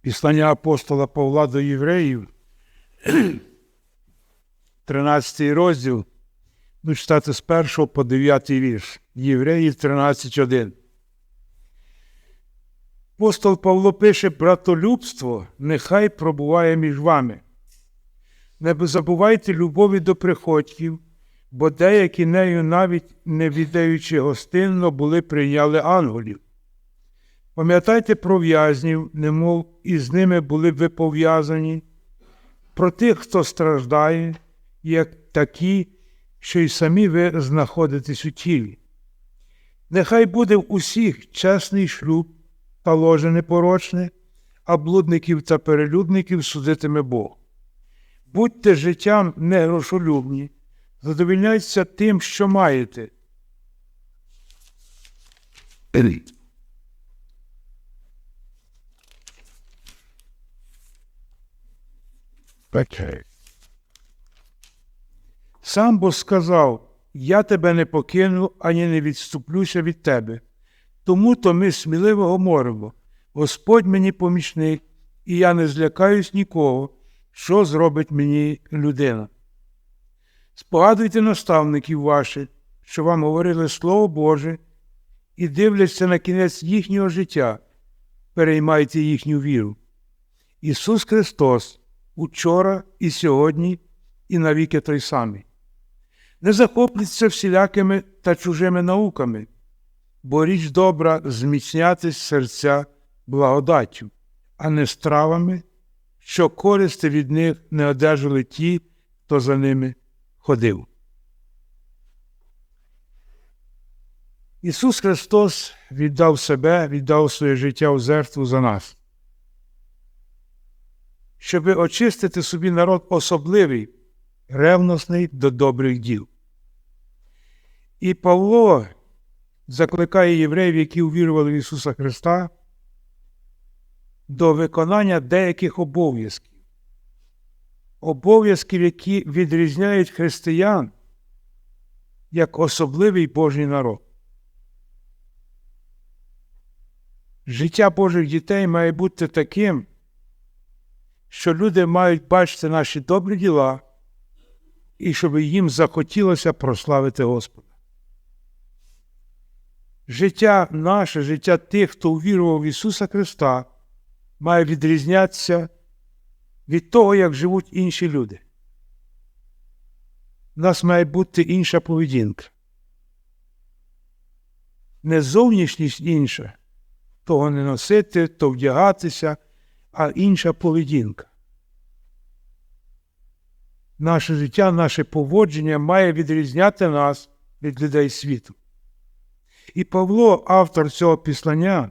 Післання апостола Павла до євреїв, 13 розділ, ну, читати з 1 по 9 вірш. Євреїв 13.1. Апостол Павло пише, братолюбство нехай пробуває між вами. Не забувайте любові до приходьків, бо деякі нею, навіть не віддаючи гостинно, були прийняли ангелів. Пам'ятайте про в'язнів, немов із ними були ви пов'язані, про тих, хто страждає, як такі, що й самі ви знаходитесь у тілі. Нехай буде в усіх чесний шлюб та ложе непорочне, а блудників та перелюдників судитиме Бог. Будьте життям не грошолюбні, задовільняйтеся тим, що маєте. Okay. Сам бо сказав: Я тебе не покину, ані не відступлюся від тебе. Тому то ми сміливо говоримо: Господь мені помічник, і я не злякаюсь нікого, що зробить мені людина. Спогадуйте наставників ваших, що вам говорили Слово Боже, і дивляться на кінець їхнього життя, переймайте їхню віру. Ісус Христос учора і сьогодні, і навіки той самий. Не захоплюйтеся всілякими та чужими науками, бо річ добра зміцнятись серця благодаттю, а не стравами, що користи від них не одержали ті, хто за ними ходив. Ісус Христос віддав себе, віддав своє життя у жертву за нас щоб очистити собі народ особливий, ревностний до добрих діл. І Павло закликає євреїв, які увірували в Ісуса Христа, до виконання деяких обов'язків, обов'язків, які відрізняють християн як особливий Божий народ. Життя Божих дітей має бути таким що люди мають бачити наші добрі діла і щоб їм захотілося прославити Господа. Життя наше, життя тих, хто увірував в Ісуса Христа, має відрізнятися від того, як живуть інші люди. У нас має бути інша поведінка. Не зовнішність інша, того не носити, то вдягатися а інша поведінка. Наше життя, наше поводження має відрізняти нас від людей світу. І Павло, автор цього післання,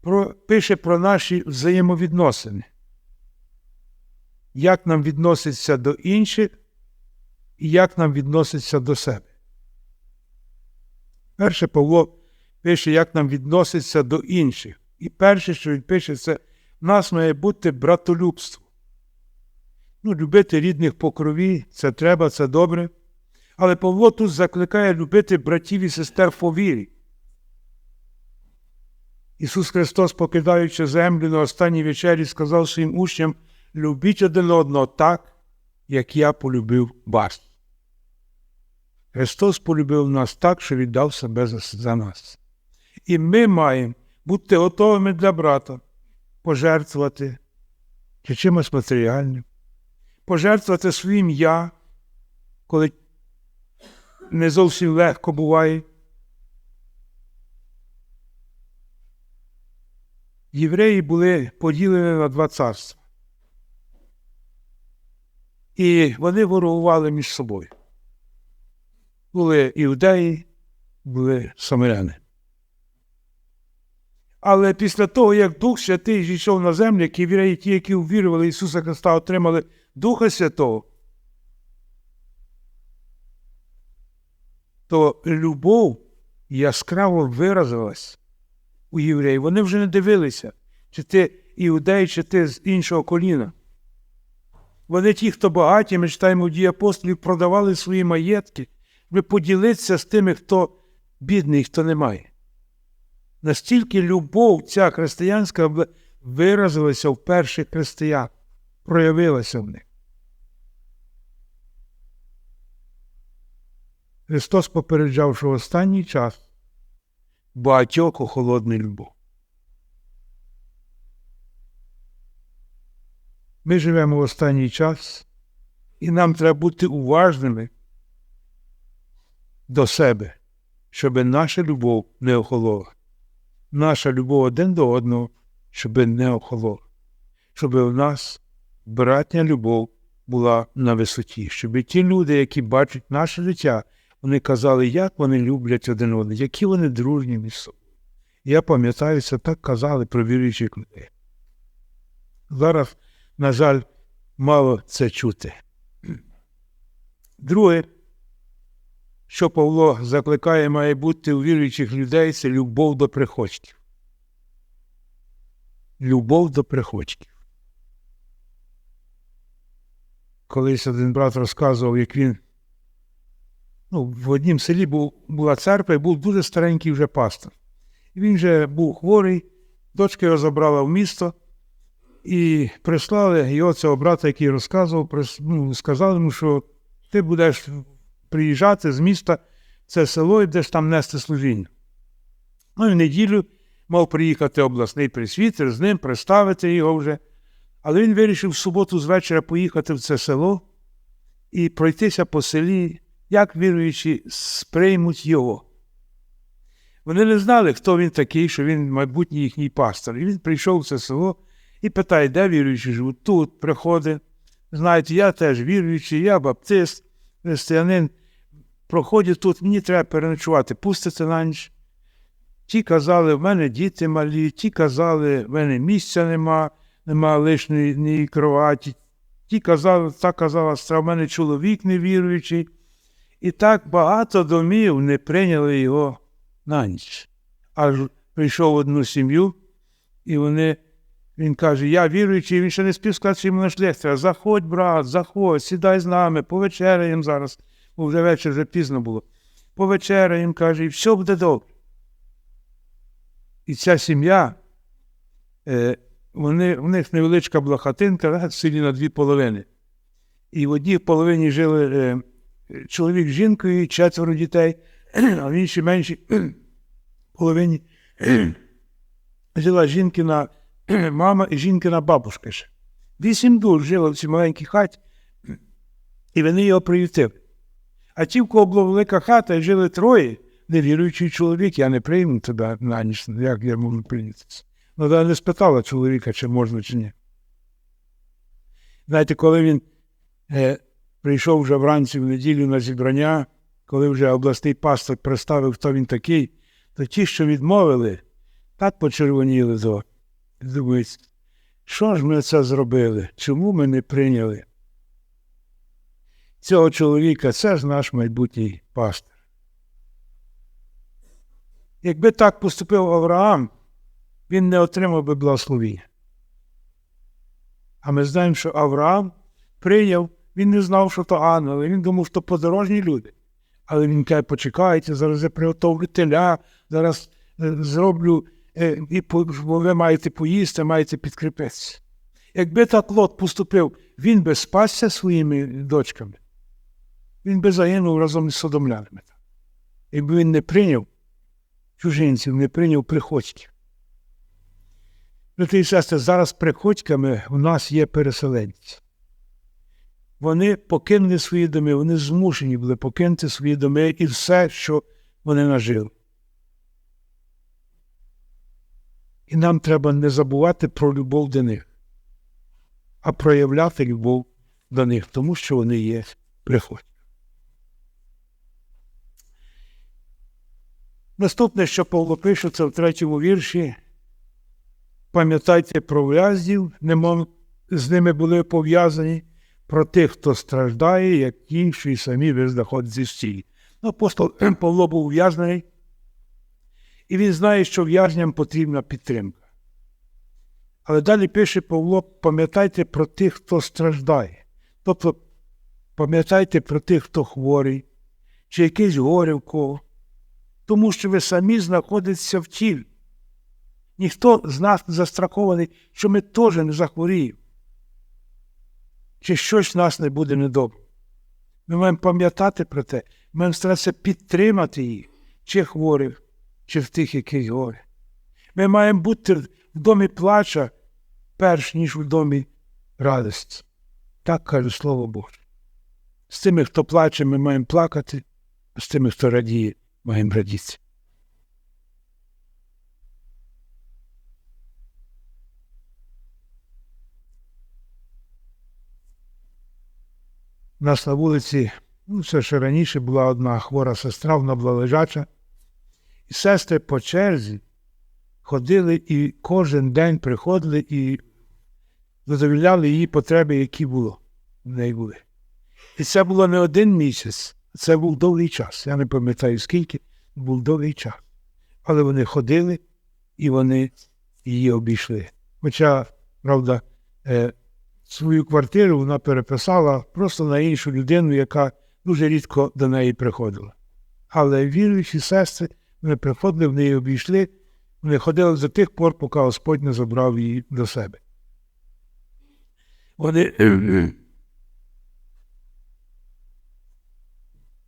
про, пише про наші взаємовідносини, як нам відноситься до інших і як нам відноситься до себе. Перше Павло пише, як нам відноситься до інших. І перше, що він пише, це в нас має бути братолюбство. Ну, Любити рідних по крові, це треба, це добре. Але Павло тут закликає любити братів і сестер по вірі. Ісус Христос, покидаючи землю на останній вечері, сказав своїм учням: любіть один одного так, як я полюбив вас. Христос полюбив нас так, що віддав себе за нас. І ми маємо Будьте готовими для брата, пожертвувати чи чимось матеріальним, пожертвувати своїм я, коли не зовсім легко буває. Євреї були поділені на два царства. І вони ворогували між собою. Були іудеї, були самиряни. Але після того, як Дух Святий зійшов на землю, які віряї, ті, які увірували Ісуса Христа, отримали Духа Святого, то любов яскраво виразилась у євреїв. Вони вже не дивилися, чи ти іудей, чи ти з іншого коліна. Вони ті, хто багаті, ми читаємо дії апостолів, продавали свої маєтки, щоб поділитися з тими, хто бідний, хто не має. Настільки любов ця християнська виразилася в перших християн, проявилася в них. Христос попереджав, що в останній час багатьох охолодне любов. Ми живемо в останній час, і нам треба бути уважними до себе, щоб наша любов не охолола. Наша любов один до одного, щоб не охолола. Щоб у нас братня любов була на висоті, щоб ті люди, які бачать наше життя, вони казали, як вони люблять один одного, які вони дружні між собою. Я пам'ятаю, це так казали про віруючих людей. Зараз, на жаль, мало це чути. Друге, що Павло закликає, має бути у віруючих людей, це любов до приходьків. Любов до приходьків. Колись один брат розказував, як він ну, в однім селі був, була церква і був дуже старенький вже пастор. Він вже був хворий, дочка його забрала в місто і прислали його цього брата, який розказував, прис- ну, сказали йому, що ти будеш приїжджати з міста це село і будеш там нести служіння. Ну і в неділю мав приїхати обласний присвітер, з ним представити його вже. Але він вирішив в суботу з вечора поїхати в це село і пройтися по селі, як віруючі сприймуть його. Вони не знали, хто він такий, що він майбутній їхній пастор. І він прийшов в це село і питає, де віруючі живуть. Тут приходить. Знаєте, я теж віруючий, я баптист, християнин. Проходять тут, мені треба переночувати, пустите на ніч. Ті казали, в мене діти малі, ті казали, в мене місця нема, нема лишньої ні кроваті. Ті казали, та казала, сестра, в мене чоловік невіруючий. І так багато домів не прийняли його на ніч. Аж прийшов в одну сім'ю, і вони, він каже, я віруючий, він ще не спів сказати, що йому на шлях. Заходь, брат, заходь, сідай з нами, повечеряємо зараз, бо вже вечір вже пізно було. Повечеряємо, каже, і все буде добре. І ця сім'я, е, вони, в них невеличка була хатинка в на дві половини. І в одній половині жили е, чоловік з жінкою, четверо дітей, а в іншій меншій половині жила жінкина мама і жінкина бабушка ще. Вісім душ жило в цій маленькій хаті, і вони його приютили. А ті, в кого була велика хата, і жили троє, невіруючий чоловік, я не прийму тебе на ніч, як я можу прийнятися. Ну, вона не спитала чоловіка, чи можна, чи ні. Знаєте, коли він е, прийшов вже вранці в неділю на зібрання, коли вже обласний пастор представив, хто він такий, то ті, що відмовили, так почервоніли. Думають, що ж ми це зробили? Чому ми не прийняли цього чоловіка? Це ж наш майбутній пастор. Якби так поступив Авраам, він не отримав би благословіння. А ми знаємо, що Авраам прийняв, він не знав, що то ангели, він думав, що подорожні люди. Але він каже, почекайте, зараз я приготовлю теля, зараз е, зроблю, е, і ви маєте поїсти, маєте підкріпитися. Якби так Лот поступив, він би спасся своїми дочками, він би загинув разом із содомлянами. Якби він не прийняв чужинців, не прийняв приходьків. І сестри, зараз приходьками у нас є переселенці. Вони покинули свої доми, вони змушені були покинути свої доми і все, що вони нажили. І нам треба не забувати про любов до них, а проявляти любов до них, тому що вони є приходьки. Наступне, що Павло пише, це в третьому вірші. Пам'ятайте про в'язнів, немов з ними були пов'язані, про тих, хто страждає, як інші самі ви знаходять зі стілі. Ну, апостол Павло був ув'язнений, і він знає, що в'язням потрібна підтримка. Але далі пише Павло: пам'ятайте про тих, хто страждає. Тобто, пам'ятайте про тих, хто хворий, чи якесь горе кого. Тому що ви самі знаходитеся в тілі. Ніхто з нас не застрахований, що ми теж не захворіємо. Чи щось в нас не буде недобре. Ми маємо пам'ятати про те, ми маємо старатися підтримати їх, чи хворих, чи в тих, яких горе. Ми маємо бути в домі плача, перш ніж у домі радості. Так каже Слово Боже. З тими, хто плаче, ми маємо плакати, а з тими, хто радіє, маємо радіти. У нас на вулиці, ну, це ще раніше була одна хвора сестра, вона була лежача. І сестри по черзі ходили і кожен день приходили і задовільняли її потреби, які було в неї були. І це було не один місяць, це був довгий час. Я не пам'ятаю скільки, був довгий час. Але вони ходили і вони її обійшли. Хоча, правда, е, свою квартиру вона переписала просто на іншу людину, яка дуже рідко до неї приходила. Але віруючі сестри, вони приходили, вони її обійшли, вони ходили до тих пор, поки Господь не забрав її до себе. Вони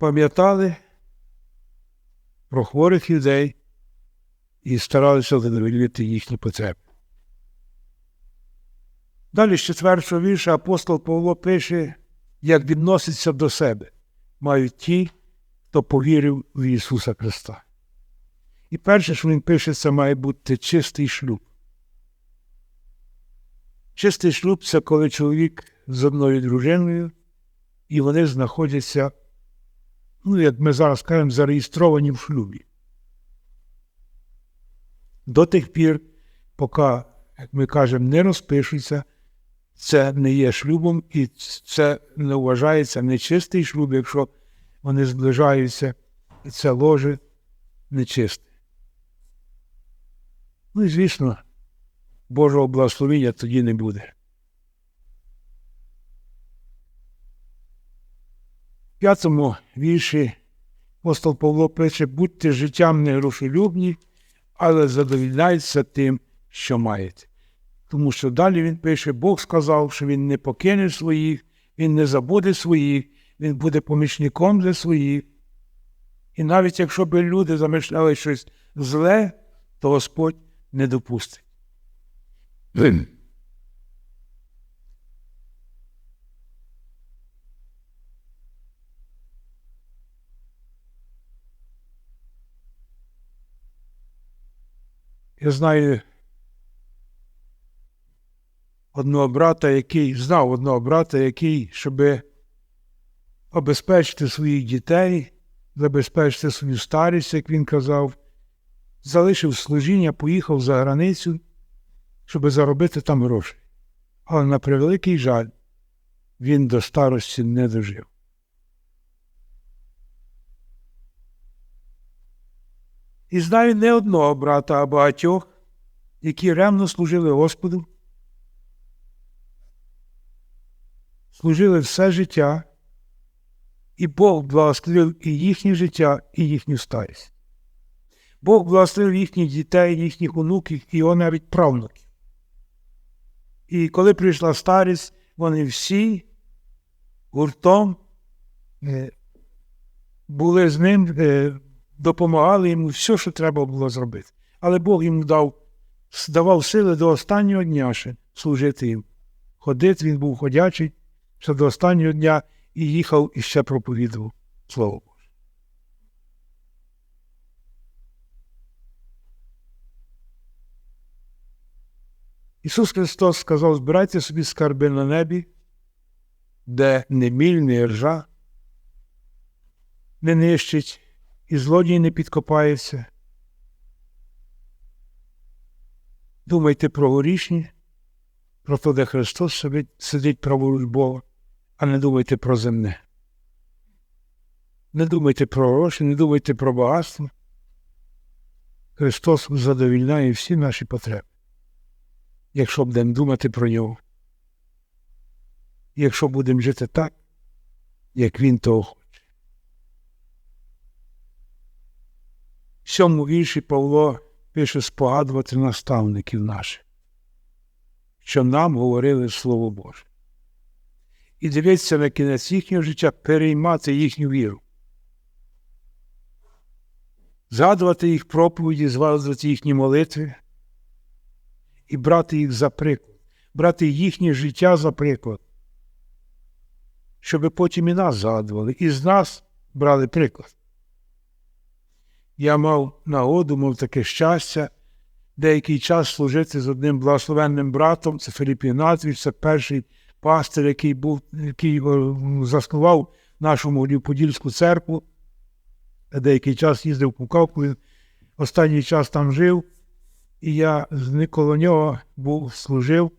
пам'ятали про хворих людей і старалися задовольнити їхні потреби. Далі з четвертого вірша апостол Павло пише, як відноситься до себе, мають ті, хто повірив в Ісуса Христа. І перше, що він пише, це має бути чистий шлюб. Чистий шлюб це коли чоловік з одною дружиною, і вони знаходяться, ну, як ми зараз кажемо, зареєстровані в шлюбі. До тих пір, поки, як ми кажемо, не розпишуться, це не є шлюбом, і це не вважається нечистий шлюб, якщо вони зближаються, і це ложе нечисте. Ну і звісно, Божого благословення тоді не буде. П'ятому вірші апостол Павло пише, будьте життям не грошолюбні, але задовільняйтеся тим, що маєте. Тому що далі він пише, Бог сказав, що він не покине своїх, він не забуде своїх, він буде помічником для своїх. І навіть якщо б люди замишляли щось зле, то Господь не допустить. Я знаю одного брата, який знав одного брата, який, щоб обезпечити своїх дітей, забезпечити свою старість, як він казав, залишив служіння, поїхав за границю, щоб заробити там гроші. Але на превеликий жаль, він до старості не дожив. І знаю не одного брата, а багатьох, які ремно служили Господу, служили все життя, і Бог благословив і їхнє життя, і їхню старість. Бог благословив їхніх дітей, їхніх онуків і його навіть правнуків. І коли прийшла старість, вони всі гуртом е, були з ним, е, допомагали йому все, що треба було зробити. Але Бог йому дав, давав сили до останнього дня ще служити їм. Ходити він був ходячий, ще до останнього дня і їхав і ще проповідував Слово Боже. Ісус Христос сказав, збирайте собі скарби на небі, де не міль, не ржа, не нищить, і злодій не підкопається. Думайте про горішні, про те, де Христос сидить праворуч Бога, а не думайте про земне. Не думайте про гроші, не думайте про багатство. Христос задовільняє всі наші потреби якщо будемо думати про нього. Якщо будемо жити так, як він того хоче. В сьому вірші Павло пише спогадувати наставників наших, що нам говорили Слово Боже. І дивитися на кінець їхнього життя, переймати їхню віру. Згадувати їх проповіді, згадувати їхні молитви і брати їх за приклад, брати їхнє життя за приклад, щоб потім і нас згадували, і з нас брали приклад. Я мав нагоду, мав таке щастя, деякий час служити з одним благословенним братом, це Филіп Ігнатович, це перший пастир, який був, який заснував нашу Могилів-Подільську церкву. Деякий час їздив в Пукавку, він останній час там жив, і я коло нього був, служив.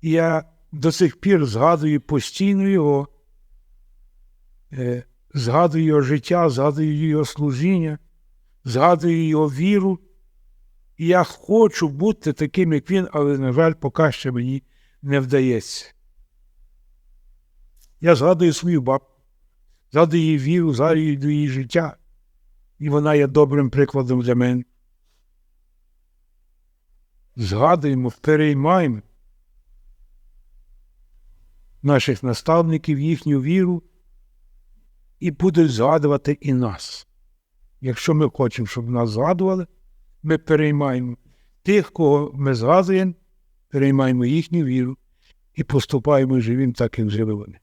І я до сих пір згадую постійно його, е, згадую його життя, згадую його служіння, згадую його віру. І я хочу бути таким, як він, але, на жаль, поки що мені не вдається. Я згадую свою бабку, згадую її віру, згадую її життя. І вона є добрим прикладом для мене. Згадуємо, переймаємо наших наставників, їхню віру, і будуть згадувати і нас. Якщо ми хочемо, щоб нас згадували, ми переймаємо тих, кого ми згадуємо, переймаємо їхню віру і поступаємо живим так, як жили вони.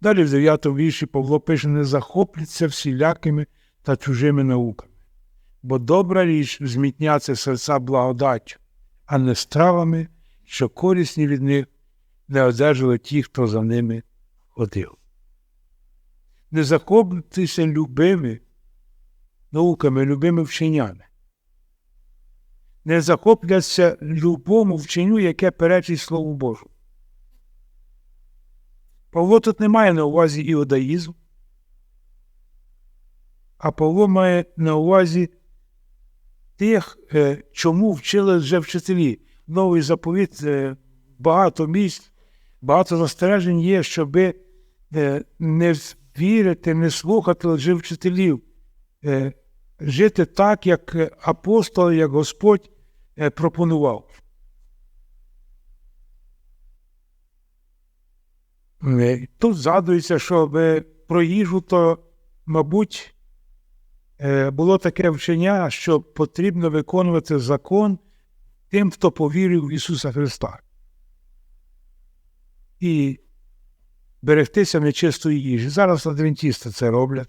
Далі в 9 вірші Павло пише, не захопляться всілякими та чужими науками, бо добра річ змітняться серця благодаттю, а не стравами, що корисні від них не одержали ті, хто за ними ходив. Не захоплюйтеся любими науками, любими вченнями. Не захопляться любому вченню, яке перечить Слову Божу. Павло тут не має на увазі іудаїзм, а Павло має на увазі тих, е, чому вчили вже вчителі. Новий заповіт е, багато місць, багато застережень є, щоби е, не вірити, не слухати лжив вчителів, е, жити так, як апостол, як Господь е, пропонував. Е, Тут згадується, що про їжу, то, мабуть, було таке вчення, що потрібно виконувати закон тим, хто повірив в Ісуса Христа. І берегтися нечистої їжі. Зараз адвентісти це роблять.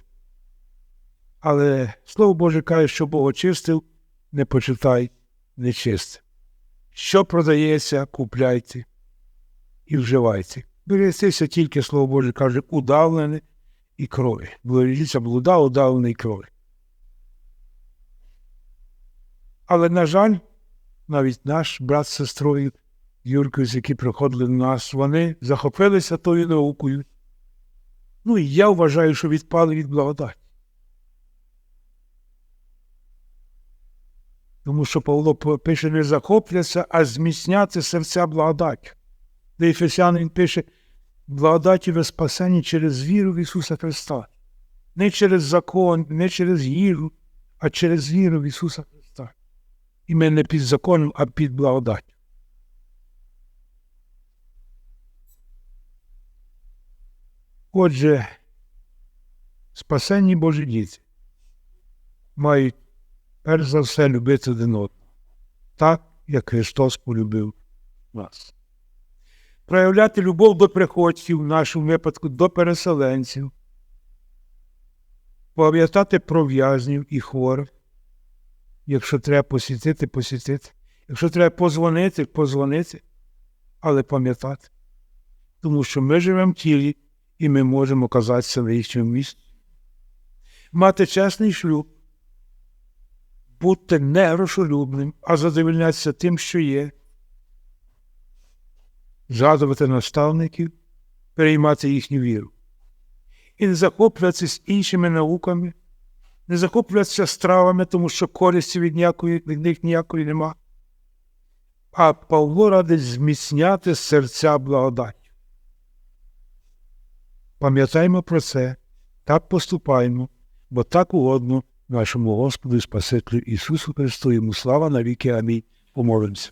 Але Слово Боже каже, що Бог очистив, не почитай нечисте. Що продається, купляйте і вживайте. Берегтися тільки, Слово Боже каже, удавлене і крові. Бережіться блуда, удавлене і крові. Але, на жаль, навіть наш брат з сестрою Юркою, які приходили до нас, вони захопилися тою наукою. Ну і я вважаю, що відпали від благодаті. Тому що Павло пише не захопляться, а зміцняти серця благодаттю. Де Ефесянин пише благодаті ви спасені через віру в Ісуса Христа. Не через закон, не через їжу, а через віру в Ісуса Христа. І ми не під законом, а під благодаттю. Отже, спасенні Божі діти мають перш за все любити один одного, так, як Христос полюбив нас. Проявляти любов до приходців, в нашому випадку до переселенців, пам'ятати про в'язнів і хворих, якщо треба посітити, посітити, якщо треба позвонити, позвонити, але пам'ятати. Тому що ми живемо в тілі і ми можемо оказатися на їхньому місці. Мати чесний шлюб, бути не грошолюбним, а задовольнятися тим, що є, згадувати наставників, переймати їхню віру. І не захоплюватися іншими науками, не захоплюватися стравами, тому що користі від, ніякої, від них ніякої нема. А Павло радить зміцняти серця благодаттю. Пам'ятаємо про це, так поступаємо, бо так угодно нашому Господу і Спасителю Ісусу Христу, йому слава навіки. Амінь. Помолимося.